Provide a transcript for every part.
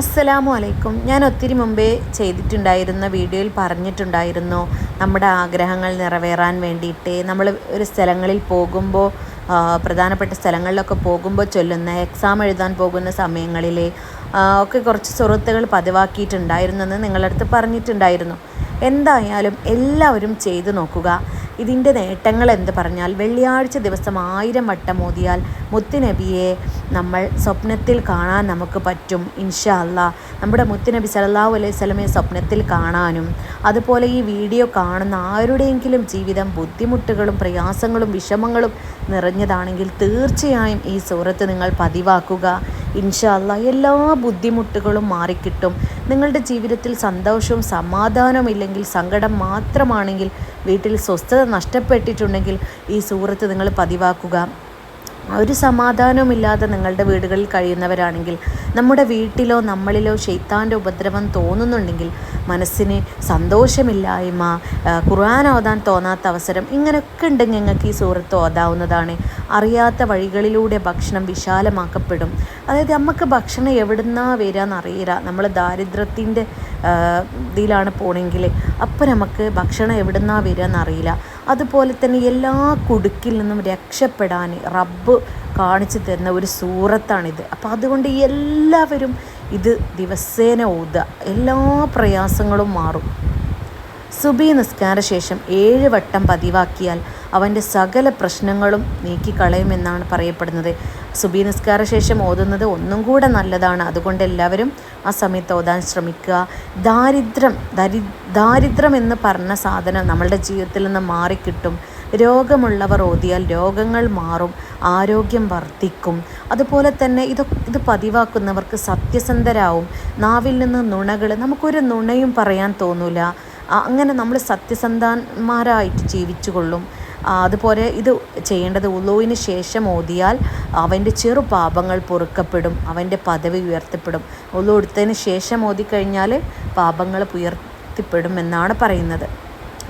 അസ്സലാമു അലൈക്കും. ഞാൻ ഒത്തിരി മുമ്പേ ചെയ്തിട്ടുണ്ടായിരുന്ന വീഡിയോയിൽ പറഞ്ഞിട്ടുണ്ടായിരുന്നു നമ്മുടെ ആഗ്രഹങ്ങൾ നിറവേറാൻ വേണ്ടിയിട്ട്. നമ്മൾ ഒരു സ്ഥലങ്ങളിൽ പോകുമ്പോൾ പ്രധാനപ്പെട്ട സ്ഥലങ്ങളിലൊക്കെ പോകുമ്പോൾ ചൊല്ലുന്ന എക്സാം എഴുതാൻ പോകുന്ന സമയങ്ങളിൽ ഒക്കെ കുറച്ച് സുഹൃത്തുക്കൾ പതിവാക്കിയിട്ടുണ്ടായിരുന്നെന്ന് എന്ന് നിങ്ങളടുത്ത് പറഞ്ഞിട്ടുണ്ടായിരുന്നു. എന്തായാലും എല്ലാവരും ചെയ്തു നോക്കുക. ഇതിന്റെ നേട്ടങ്ങൾ എന്ത് പറഞ്ഞാൽ വെള്ളിയാഴ്ച ദിവസം ആയിരം വട്ടം ഓതിയാൽ മുത്തുനബിയെ നമ്മൾ സ്വപ്നത്തിൽ കാണാൻ നമുക്ക് പറ്റും ഇൻഷാ അല്ലാ നമ്മുടെ മുത്തുനബി സല്ലല്ലാഹു അലൈഹി സ്വലമയെ സ്വപ്നത്തിൽ കാണാനും അതുപോലെ ഈ വീഡിയോ കാണുന്ന ആരുടെയെങ്കിലും ജീവിതം ബുദ്ധിമുട്ടുകളും പ്രയാസങ്ങളും വിഷമങ്ങളും നിറഞ്ഞതാണെങ്കിൽ തീർച്ചയായും ഈ സൂറത്ത് നിങ്ങൾ പതിവാക്കുക. ഇൻഷാ അല്ലാ എല്ലാ ബുദ്ധിമുട്ടുകളും മാറിക്കിട്ടും. നിങ്ങളുടെ ജീവിതത്തിൽ സന്തോഷവും സമാധാനവും ഇല്ലെങ്കിൽ സങ്കടം മാത്രമാണെങ്കിൽ വീട്ടിൽ സ്വസ്ഥത നഷ്ടപ്പെട്ടിട്ടുണ്ടെങ്കിൽ ഈ സൂറത്ത് നിങ്ങൾ പതിവാക്കുക. ഒരു സമാധാനവുമില്ലാതെ നിങ്ങളുടെ വീടുകളിൽ കഴിയുന്നവരാണെങ്കിൽ നമ്മുടെ വീട്ടിലോ നമ്മളിലോ ഷെയ്ത്താന്റെ ഉപദ്രവം തോന്നുന്നുണ്ടെങ്കിൽ മനസ്സിന് സന്തോഷമില്ലായ്മ ഖുർആൻ ഓതാൻ തോന്നാത്ത അവസരം ഇങ്ങനെയൊക്കെ ഉണ്ടെങ്കിൽ നിങ്ങൾക്ക് ഈ സൂറത്ത് ഓതാവുന്നതാണ്. അറിയാത്ത വഴികളിലൂടെ ഭക്ഷണം വിശാലമാക്കപ്പെടും. അതായത് നമുക്ക് ഭക്ഷണം എവിടുന്നാ വരികയെന്ന് അറിയില്ല. നമ്മൾ ദാരിദ്ര്യത്തിന്റെ ഇതിലാണ് പോണെങ്കിൽ അപ്പോൾ നമുക്ക് ഭക്ഷണം എവിടുന്നാ വരികയെന്ന് അറിയില്ല. അതുപോലെ തന്നെ എല്ലാ കുടുക്കിൽ നിന്നും രക്ഷപ്പെടാൻ റബ്ബ് കാണിച്ചു തരുന്ന ഒരു സൂറത്താണിത്. അപ്പോൾ അതുകൊണ്ട് എല്ലാവരും ഇത് ദിവസേന ഓതുക. എല്ലാ പ്രയാസങ്ങളും മാറും. സുബി നിസ്കാര ശേഷം ഏഴ് വട്ടം പതിവാക്കിയാൽ അവന്റെ സകല പ്രശ്നങ്ങളും നീക്കിക്കളയുമെന്നാണ് പറയപ്പെടുന്നത്. സുബി നിസ്കാര ശേഷം ഓതുന്നത് ഒന്നും കൂടെ നല്ലതാണ്. അതുകൊണ്ട് എല്ലാവരും ആ സമയത്ത് ഓതാൻ ശ്രമിക്കുക. ദാരിദ്ര്യം ദരി ദാരിദ്ര്യം എന്ന് പറഞ്ഞ സാധനം നമ്മളുടെ ജീവിതത്തിൽ നിന്ന് മാറിക്കിട്ടും. രോഗമുള്ളവർ ഓതിയാൽ രോഗങ്ങൾ മാറും ആരോഗ്യം വർദ്ധിക്കും. അതുപോലെ തന്നെ ഇത് ഇത് പതിവാക്കുന്നവർക്ക് സത്യസന്ധരാവും. നാവിൽ നിന്ന് നുണകൾ നമുക്കൊരു നുണയും പറയാൻ തോന്നില്ല അങ്ങനെ നമ്മൾ സത്യസന്ധന്മാരായിട്ട് ജീവിച്ചു കൊള്ളും അതുപോലെ ഇത് ചെയ്യേണ്ടത് ഉളുവിന് ശേഷം ഓതിയാൽ അവന്റെ ചെറു പാപങ്ങൾ പൊറുക്കപ്പെടും അവന്റെ പദവി ഉയർത്തപ്പെടും. ഉളു എടുത്തതിന് ശേഷം ഓതിക്കഴിഞ്ഞാൽ പാപങ്ങൾ ഉയർത്തിപ്പെടും എന്നാണ് പറയുന്നത്.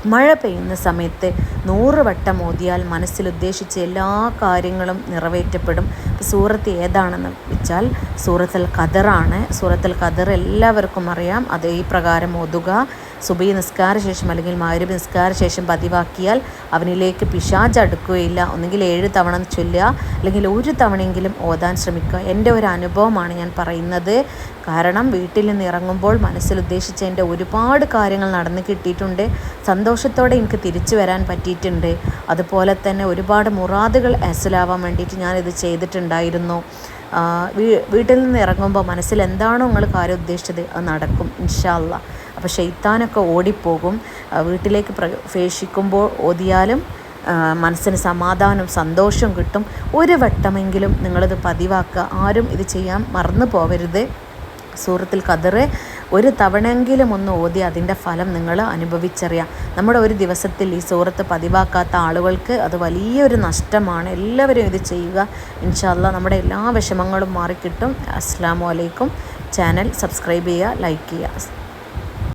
മഴ പെയ്യുന്ന സമയത്ത് നൂറ് വട്ടം ഓതിയാൽ മനസ്സിൽ ഉദ്ദേശിച്ച എല്ലാ കാര്യങ്ങളും നിറവേറ്റപ്പെടും. സൂറത്ത് ഏതാണെന്ന് വെച്ചാൽ സൂറത്തുൽ ഖദറാണ്. സൂറത്തുൽ ഖദർ എല്ലാവർക്കും അറിയാം. അതേ ഈ പ്രകാരം ഓതുക. സുബൈ നിസ്കാര ശേഷം അല്ലെങ്കിൽ മാരുബ് നിസ്കാര ശേഷം പതിവാക്കിയാൽ അവനിലേക്ക് പിശാജ് അടുക്കുകയില്ല. ഒന്നുകിൽ ഏഴ് തവണ ചൊല്ലുക അല്ലെങ്കിൽ ഒരു തവണയെങ്കിലും ഓതാൻ ശ്രമിക്കുക. എന്റെ ഒരു അനുഭവമാണ് ഞാൻ പറയുന്നത്. കാരണം വീട്ടിൽ നിന്ന് ഇറങ്ങുമ്പോൾ മനസ്സിൽ ഉദ്ദേശിച്ച എന്റെ ഒരുപാട് കാര്യങ്ങൾ നടന്നു കിട്ടിയിട്ടുണ്ട്. സന്തോഷത്തോടെ എനിക്ക് തിരിച്ചു വരാൻ പറ്റിയിട്ടുണ്ട്. അതുപോലെ തന്നെ ഒരുപാട് മുറാദുകൾ ഹാസിലാവാൻ വേണ്ടിയിട്ട് ഞാനിത് ചെയ്തിട്ടുണ്ടായിരുന്നു. വീട്ടിൽ നിന്ന് ഇറങ്ങുമ്പോൾ മനസ്സിൽ എന്താണോ നിങ്ങൾ കാര്യം ഉദ്ദേശിച്ചത് അത് നടക്കും ഇൻഷാല്ല അപ്പോൾ ഷെയ്ത്താനൊക്കെ ഓടിപ്പോകും. വീട്ടിലേക്ക് പ്രവേശിക്കുമ്പോൾ ഓതിയാലും മനസ്സിന് സമാധാനം സന്തോഷം കിട്ടും. ഒരു വട്ടമെങ്കിലും നിങ്ങളിത് പതിവാക്കുക. ആരും ഇത് ചെയ്യാൻ മറന്നു പോവരുത്. സൂറത്തിൽ കതിറ് ഒരു തവണയെങ്കിലും ഒന്ന് ഓതി അതിന്റെ ഫലം നിങ്ങൾ അനുഭവിച്ചറിയാം. നമ്മുടെ ഒരു ദിവസത്തിൽ ഈ സൂറത്ത് പതിവാക്കാത്ത ആളുകൾക്ക് അത് വലിയൊരു നഷ്ടമാണ്. എല്ലാവരും ഇത് ചെയ്യുക. ഇൻഷാല്ല നമ്മുടെ എല്ലാ വിഷമങ്ങളും മാറിക്കിട്ടും. അസ്സാം വലൈക്കും ചാനൽ സബ്സ്ക്രൈബ് ചെയ്യുക ലൈക്ക് ചെയ്യുക.